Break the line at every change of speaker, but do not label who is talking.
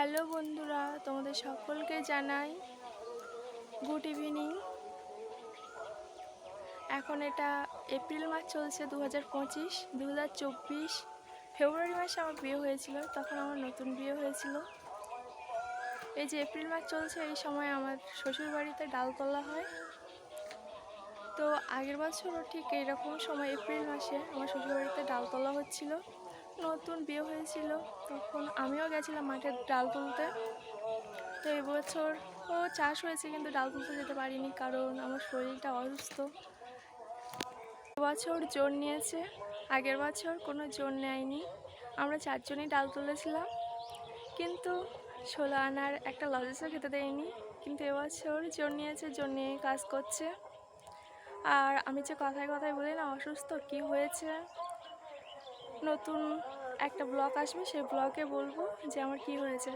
Hello বন্ধুরা, তোমাদের সকলকে জানাই গুড ইভিনিং। এখন এটা এপ্রিল মাস চলছে দু হাজার পঁচিশ দু হাজার চব্বিশ। ফেব্রুয়ারি মাসে আমার বিয়ে হয়েছিল, তখন আমার নতুন বিয়ে হয়েছিল। এই যে এপ্রিল মাস চলছে, এই সময় আমার শ্বশুর বাড়িতে ডাল তোলা হয়। তো আগের বছরও ঠিক এইরকম সময় এপ্রিল মাসে আমার শ্বশুরবাড়িতে ডাল তোলা হচ্ছিল। নতুন বিয়ে হয়েছিল। তখন আমিও গেছিলাম মাঠে ডাল তুলতে। তো এবছর ও চাষ হয়েছে কিন্তু ডাল তুলতে যেতে পারিনি কারণ আমার শরীরটা অসুস্থ। বছর জোর নিয়েছে। আগের বছর কোনো জোর নেয়নি। আমরা চারজনই ডাল তুলেছিলাম। কিন্তু ষোলো আনার একটা লজেসও খেতে দেয়নি। কিন্তু এবছর জোর নিয়েছে, জোর নিয়ে কাজ করছে। আর আমি যে কথায় কথায় বলি না, অসুস্থ, কি হয়েছে? নতুন একটা ব্লগ আসবে, সেই ব্লগে বলব যে আমার কি হয়েছে।